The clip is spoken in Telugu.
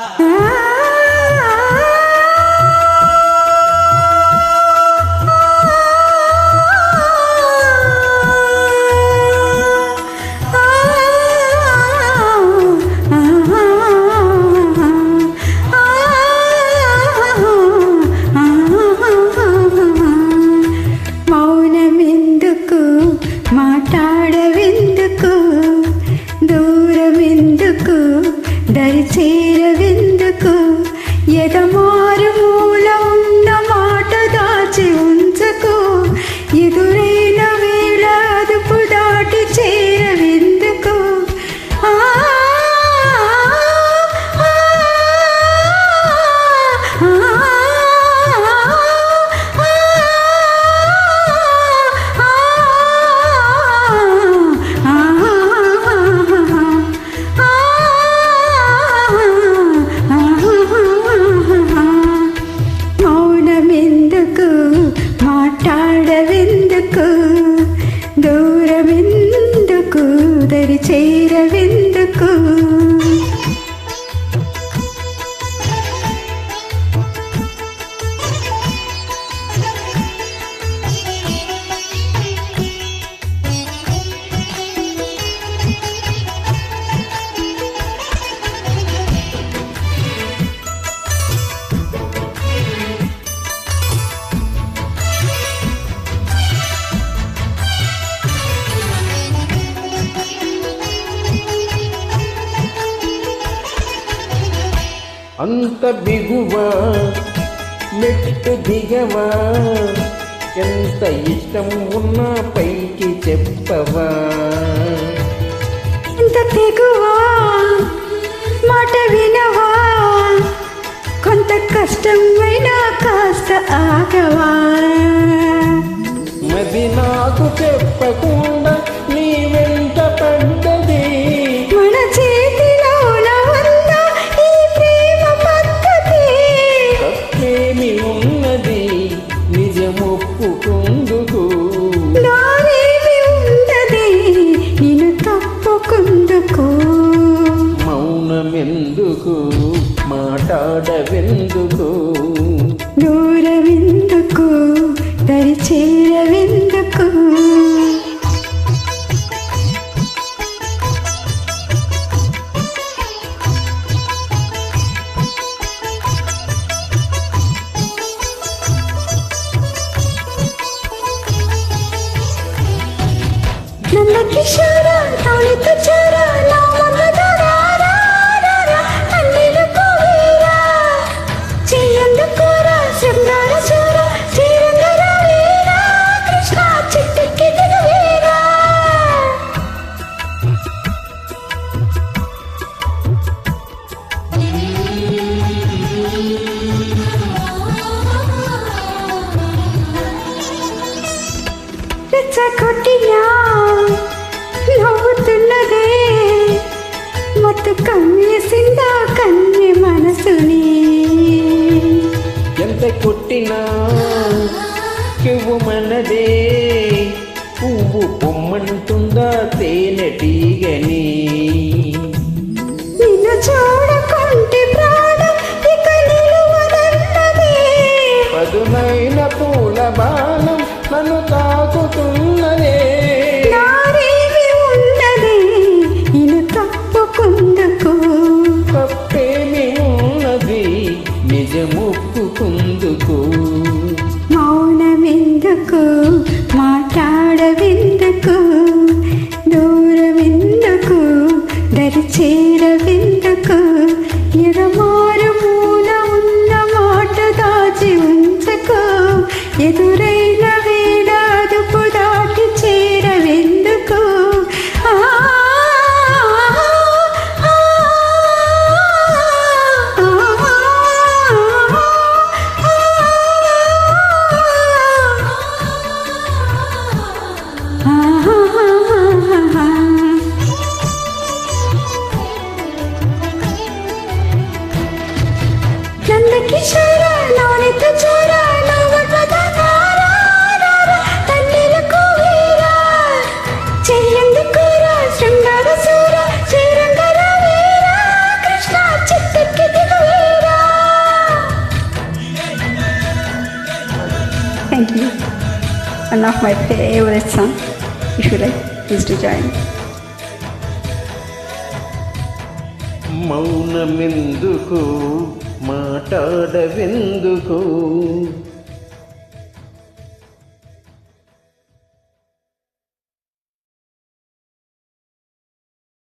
మౌనమెందుకు చేరవెందుకు? అంత బిగువా మెట్టు దిగవా. ఎంత ఇష్టం ఉన్నా పైకి చెప్పవా? ఇంత తెగువా మాట వినవా? కొంత కష్టమైనా కాస్త ఆగవా? మది నాకు చెప్పకుండా దూరవెందుకు దరి చేరవెందుకు నన్న కిషోర్ రెచ్చగొట్టినా నవ్వుతున్నదే మత్తు కమ్మేసిందా కన్య మనసుని ఎంత కొట్టినా కివ్వు మనదే పువ్వు పొమ్మంటుందా తేనెటీగని. నిన్ను చూడకుంటే ఎందుకు? మాట్లాడవెందుకు? దూరమెందుకు? దరి చేరవెందుకు ఎడమారు మూల ఉన్న మాట దాచి ఉంచకు. ఎదురే Thank you. One of my favorite song, if you like, please to join. మౌనమెందుకు మాట్లాడవెందుకు